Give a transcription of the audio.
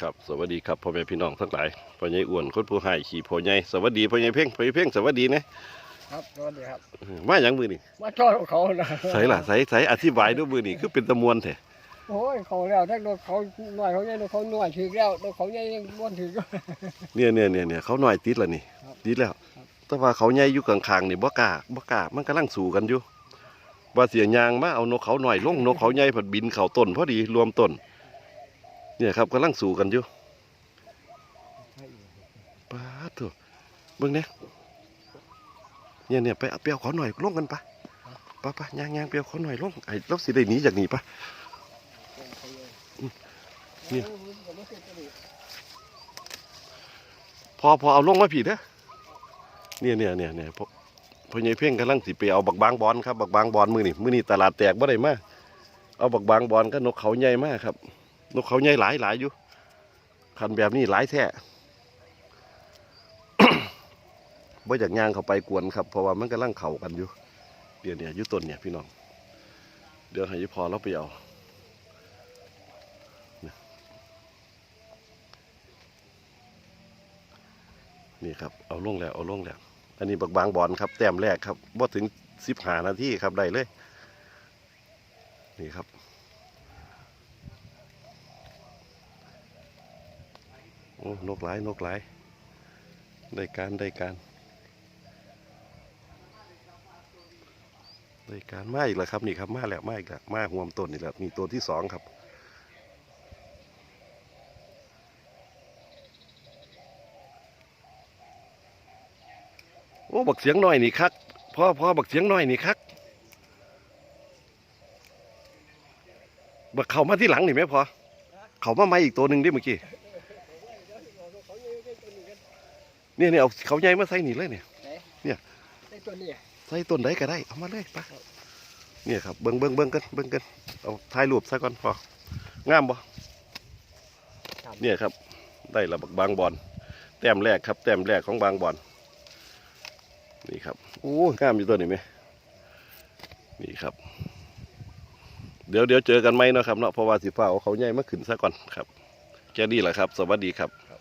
ครับสวัสดีครับพ่อแม่พี่น้องทั้งหลายพ่อใหญ่อ้วนคนผู้ให้ขี่พ่อใหญ่สวัสดีพ่อใหญ่เพ่งพ่อใหญ่เพ่งสวัสดีนะครับสวัสดีครับเออมาอย่างมือนี่มาทอดเขานะใส่ล่ะใส่ใส่อธิบายด้วยมือนี่คือเป็นตะมวนแท้โอ้ยเขาแล้วถ้ารถเขาหน่อยเขาใหญ่รถเขาหน่อยถึงแล้วรถเขาใหญ่ยังม้วนถึงก็เนี่ยเนี่ยเนี่ยเนี่ยเขาหน่อยติดแล้วนี่ครับติดแล้วครับแต่ว่าเขาใหญ่อยู่ข้างๆนี่บ่กล้าบ่กล้ามันกำลังสู้กันอยู่ว่าเสียยางมาเอานกเขาหน่อยลงนกเขาใหญ่ผัดบินเข่าต้นพอดีรวมต้น เนี่ยครับกำลังสู้กันอยู่ป้าถอะเบิ่งเนี่ยเนี่ยเนี่ยไปเอาเปียวเขาหน่อยลงกันปะปะปะยางยางเปียวเขาหน่อยลงไอ้เราสิได้หนีจากนี่ปะเนี่ยพอพอเอาลงมาผีเด้อเนี่ยเนี่ยเนี่ยเนี่ยพอพอใหญ่เพ่งกำลังสิไปเอาบักบางบอลครับบักบางบอลมือนี่มือนี่ตลาดแตกบ่ได้มาเอาบักบางบอลก็นกเขาใหญ่มากครับ นกเขาใหญ่หลายหลายอยู่คันแบบนี้หลายแท้บ่จากย่างเขาไปกวนครับเพราะว่ามันกำลังเข่ากันอยู่เดี๋ยวเนี่ยยู่ต้นเนี่ยพี่น้องเดี๋ยวให้ยายพอเราไปเอานี่ครับเอาลงแล้วเอาลงแล้ว อันนี้บักบางบอลครับ แต้มแรกครับบ่ถึงสิบหานาทีครับได้เลย นี่ครับ โอ้นกหลายนกหลาย ได้การได้การได้การมาอีกแล้วครับนี่ครับมาแล้วมาอีกแล้วมาห่วมต้นนี่แหละนี่ตัวที่สองครับโอ้บักเสียงน้อยนี่คักพ่อพ่อบักเสียงน้อยนี่คักบักเข้ามาที่หลังนี่ไหมพอเขามาใหม่อีกตัวหนึ่งดิเมื่อกี้ เนี่ยเนี่ยเอาเขาใหญ่มาใส่นี่เลยเนี่ยในตัวนี้ใส่ต้นใดก็ได้เอามาเลยไปเนี่ยครับเบิ้งเบิ้งเบิ้งกันเบิ้งกันเอาถ่ายรูปซะก่อนพองามบ่เนี่ยครับ ได้ละบักบางบอลแต้มแรกครับ แต้มแรกของบางบอลนี่ครับโอ้งามอยู่ตัวนี้ไหมนี่ครับ เดี๋ยวเดี๋ยวเจอกันไหมเนาะครับเนาะเพราะว่าสิฟ้าเอาเขาใหญ่มาขึ้นซะก่อนครับแค่นี้แหละครับ สวัสดีครับค